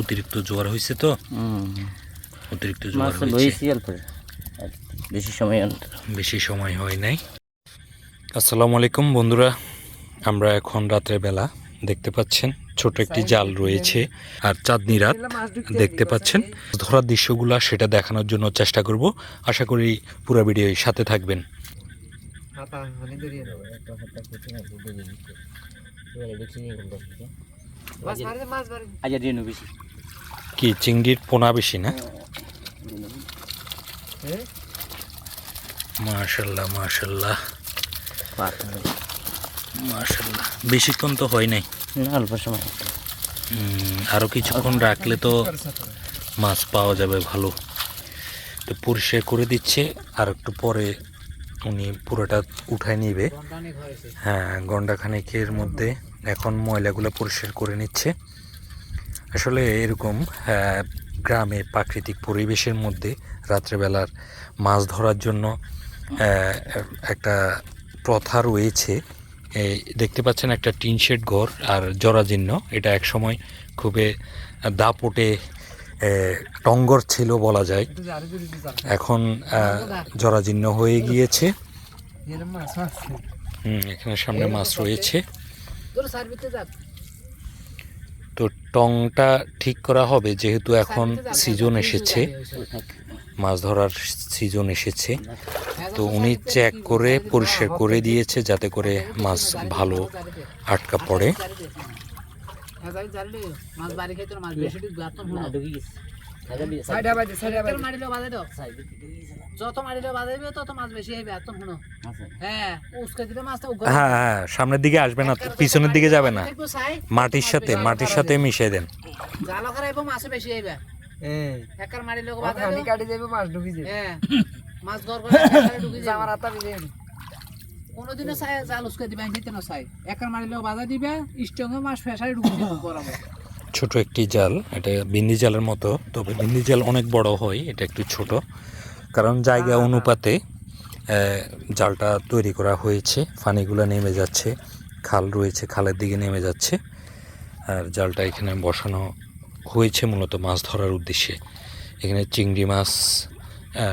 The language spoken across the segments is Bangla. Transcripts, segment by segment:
অতিরিক্ত জোয়ার হয়েছে তো। অতিরিক্ত জোয়ার হয়েছে বেশি সময় বেশি সময় হয় নাই। আসসালামু আলাইকুম বন্ধুরা আমরা এখন রাতের বেলা দেখতে পাচ্ছেন ছোট একটি জাল রয়েছে আর চাঁদনি রাত দেখতে পাচ্ছেন। ধরার দৃশ্যগুলা সেটা দেখানোর জন্য চেষ্টা করব। আশা করি পুরো ভিডিও সাথে থাকবেন। আজ রেনু বেশি। কি চিংড়ির পোনা বেশি না? মাশাল্লাহ মাশাল্লাহ। মাশাল্লাহ। বেশিক্ষণ তো হয় নাই। অল্প সময় উম, আরও কিছুক্ষণ রাখলে তো মাছ পাওয়া যাবে ভালো। তো পরিষ্কার করে দিচ্ছে আর একটু পরে উনি পুরোটা উঠায় নিবে। হ্যাঁ গন্ডা খানিকের মধ্যে এখন ময়লাগুলো পরিষ্কার করে নিচ্ছে। আসলে এরকম গ্রামে প্রাকৃতিক পরিবেশের মধ্যে রাত্রেবেলার মাছ ধরার জন্য একটা প্রথা রয়েছে। এই দেখতে পাচ্ছেন একটা টিন শেড ঘর আর জরাজীর্ণ। এটা এক সময় খুবই দাপটে টঙ্গর ছিল বলা যায়। এখন জরাজীর্ণ হয়ে গিয়েছে। হুম এখানে সামনে মাছ রয়েছে। তো টংটা ঠিক করা হবে যেহেতু এখন সিজন এসেছে। মাছ ধরার সিজন এসেছে। তো উনি চেক করে পরিষ্কার করে দিয়েছে যাতে করে মাছ ভালো আটকা পড়ে। মাছ বাড়ি খাইতো মাছ বেশি গাতন হলো ঢুকে গেছে সাইডা বাজে সাইডা বাজে মারিলে বাজে যত মারিলে বাজাইবে তত মাছ বেশি হইবে এত শুনো হ্যাঁ উস্কে দিলে মাছটা হ্যাঁ হ্যাঁ সামনের দিকে আসবে না পিছনের দিকে যাবে না। মাটির সাথে মাটির সাথে মিশিয়ে দেন। জাল খারাইব মাছ বেশি হইবে। হ্যাঁ একার মারিলে হানি বাজাইবে কাটি যাবে মাছ ঢুকি যাবে হ্যাঁ মাছ ঢুকে যাবে আমার বিজে কোনোদিনও সাই জাল উস্কে দিবে খেতে না সাই। একার মারিলে বাজাই দিবে স্টঙ্গে মাছ ফেসারে ঢুকে দিবে বরাবর। ছোট একটি জাল এটা বিন্দি জালের মতো তবে বিন্দি জাল অনেক বড় হয় এটা একটু ছোট। কারণ জায়গা অনুপাতে জালটা তৈরি করা হয়েছে ফানিগুলো নেমে যাচ্ছে খাল রয়েছে খালের দিকে নেমে যাচ্ছে আর জালটা এখানে বসানো হয়েছে মূলত মাছ ধরার উদ্দেশ্যে। এখানে চিংড়ি মাছ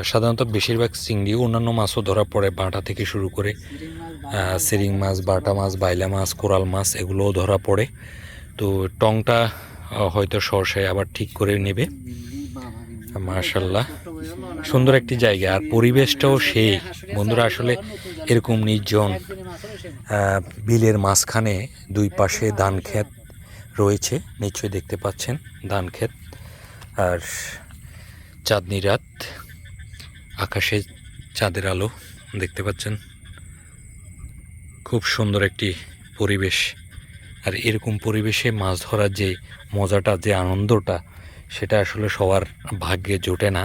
সাধারণত বেশিরভাগ চিংড়ি অন্যান্য মাছও ধরা পড়ে বাটা থেকে শুরু করে সিরিং মাছ বাটা মাছ বাইলা মাছ কোরাল মাছ এগুলোও ধরা পড়ে। তো টংটা হয়তো সরষায় আবার ঠিক করে নেবে। মার্শাল্লাহ সুন্দর একটি জায়গা। আর পরিবেশটাও সেই বন্ধুরা, আসলে এরকম নির্জন বিলের মাঝখানে দুই পাশে ধান ক্ষেত রয়েছে। নিশ্চয়ই দেখতে পাচ্ছেন ধান ক্ষেত। আর চাঁদনি রাত, আকাশে চাঁদের আলো, দেখতে পাচ্ছেন। খুব সুন্দর একটি পরিবেশ। আর এরকম পরিবেশে মাছ ধরার যে মজাটা, যে আনন্দটা, সেটা আসলে সবার ভাগ্যে জোটে না।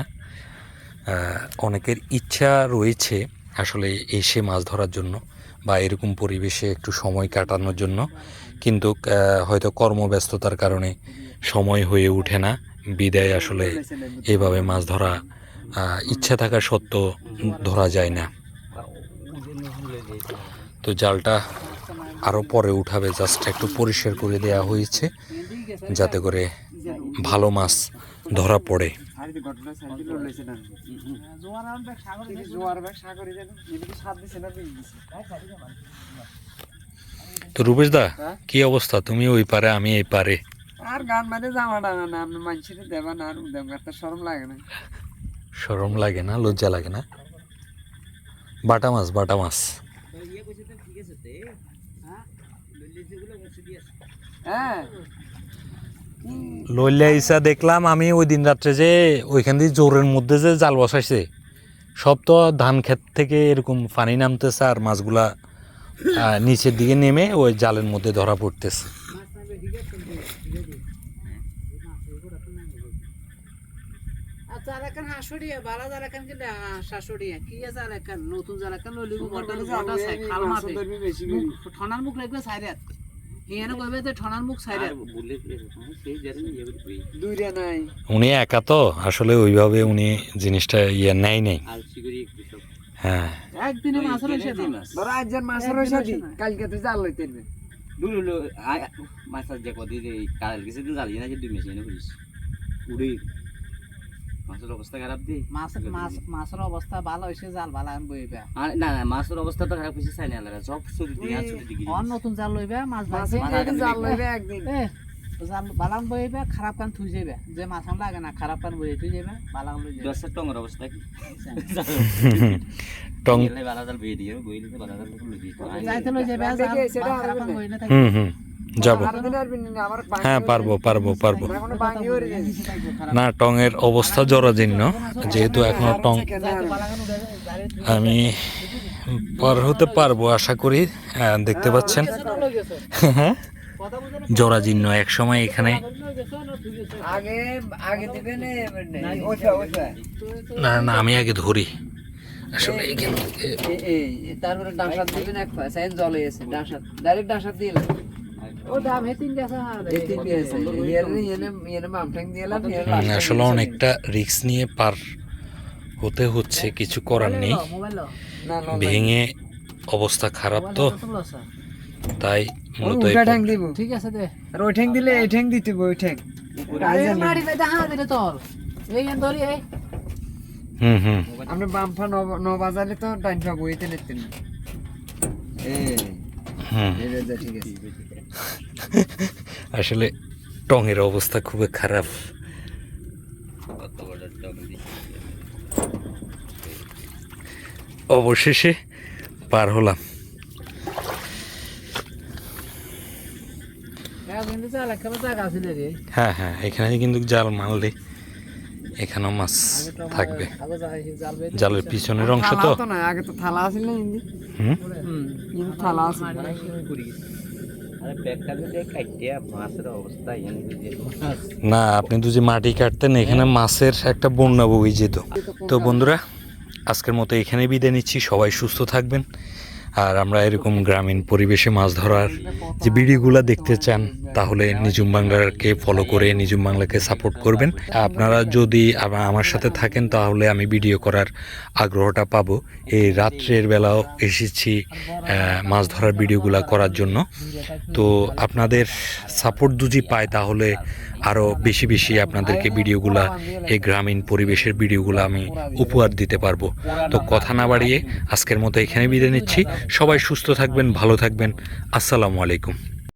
অনেকের ইচ্ছা রয়েছে আসলে এসে মাছ ধরার জন্য বা এরকম পরিবেশে একটু সময় কাটানোর জন্য। কিন্তু হয়তো কর্মব্যস্ততার কারণে সময় হয়ে ওঠে না। বিদায় আসলে এভাবে মাছ ধরা ইচ্ছা থাকা সত্ত্বেও ধরা যায় না। তো জালটা আরও পরে উঠাবে জাস্ট একটু পরিষ্কার করে দেওয়া হয়েছে যাতে করে ভালো মাছ ধরা পড়ে। তো রূপেশ দা? কি অবস্থা? তুমি ওই পারে আমি এই পারে। আর গান মানে জামা ডাঙা না আপনি মানুষের দেবা না আর উদাম করতে শরম লাগে না। সরম লাগে না লজ্জা লাগে না? বাটা মাছ বাটা মাছ। হ্যাঁ। লইলে ইসা দেখলাম আমি ওই দিন রাত্রে যে ওইখান দিয়ে জোরের মধ্যে যে জাল বসাইছে সব তো ধান ক্ষেত থেকে এরকম পানি নামতেছে আর মাছগুলা নিচের দিকে নেমে ওই জালের মধ্যে ধরা পড়তেছে। আচ্ছা নতুন খাল মাঠে। ঠনার মুখ লাগবে সাইরাত। উনি একা তো আসলে ওইভাবে উনি জিনিসটা ইয়ে নেয় নেই। হ্যাঁ। একদিনে ধরো মাছের কালকে তো জাল লইতে যে কদিন কাল কিছু জ্বালিয়ে না যে দুই মেশিনে মাছের অবস্থা খারাপ দি? মাছ মাছ মাছের অবস্থা ভালো হয়েছে জাল ভালো আমি বইবে না না মাছের অবস্থা তো খারাপ হয়েছে চাই না সব ছুটি দিয়ে ছুটি দিকে অন নতুন জাল লইবে মাছ ভাজবে জাল লইবে একদিন। জাল বালান বইবে খারাপ কান থুই যাবে যে মাছ আন লাগে না খারাপ কান বই থুই যাবে বালান লই যাবে দশের টঙের অবস্থা কি? টং গেলে বালা জাল বইয়ে দিয়ে বইলে তো বালা জাল লই দিয়ে যাইতে লই যাবে জাল খারাপ কান বই না থাকে। হুম হুম। যাব। হ্যাঁ পারব পারব পারব। হয়ে না টঙের অবস্থা জরাজীর্ণ। যেহেতু এখনও টং আমি পার হতে পারব আশা করি। দেখতে পাচ্ছেন। না জরাজীর্ণ এক সময় এখানে না আগে আগে দিবেন ওইটা ওইটা না না আমি আগে ধরি। আসলে এখান থেকে তারপরে ডাঁসাত দিবেন এক পা সাইন জলে এসে ডাঁসাত। ডাইরেক্ট ডাঁসাত দিলাম আসলে অনেকটা রিস্ক নিয়ে পার হতে হচ্ছে কিছু করার নেই। মোবাইল না না ভেঙে অবস্থা খারাপ তো তাই মূলত ঠিক আছে দে। আর ওই ঠ্যাং দিলে এই ঠ্যাং দিতে ওই ঠ্যাং। মারি বে দেখা দে তোর। এই এন ধরি এই। হুম হুম। আপনি বাম পা ন- বাজালে তো ডাইন পা বইতে নিতেন এই হুম ঠিক আছে। আসলে টঙের অবস্থা খুবই খারাপ। কত বড় টং দি অবশেষে পার হলাম। হ্যাঁ কিন্তু চাল একটা জায়গা আছে হ্যাঁ হ্যাঁ এখানে কিন্তু জাল মারলে এখানেও মাছ থাকবে। জালের পিছনের অংশ তো। আগে তো থালা আছিল হুম? হুম থালা না আপনি তো যে মাটি কাটতেন এখানে মাছের একটা বন্যা বই যেত। তো বন্ধুরা আজকের মতো এখানে বিদায় নিচ্ছি। সবাই সুস্থ থাকবেন। আর আমরা এরকম গ্রামীণ পরিবেশে মাছ ধরার যে ভিডিওগুলো দেখতে চান, তাহলে নিজুম বাংলাকে ফলো করে নিজুম বাংলাকে সাপোর্ট করবেন। আপনারা যদি আমার সাথে থাকেন, তাহলে আমি ভিডিও করার আগ্রহটা পাবো। এই রাত্রের বেলাও এসেছি মাছ ধরার ভিডিওগুলো করার জন্য। তো আপনাদের সাপোর্ট যদি পাই তাহলে আরও বেশি বেশি আপনাদেরকে ভিডিওগুলা, এই গ্রামীণ পরিবেশের ভিডিওগুলো আমি উপহার দিতে পারব। তো কথা না বাড়িয়ে আজকের মতো এখানে বিদায় নিচ্ছি। সবাই সুস্থ থাকবেন, ভালো থাকবেন। আসসালামু আলাইকুম।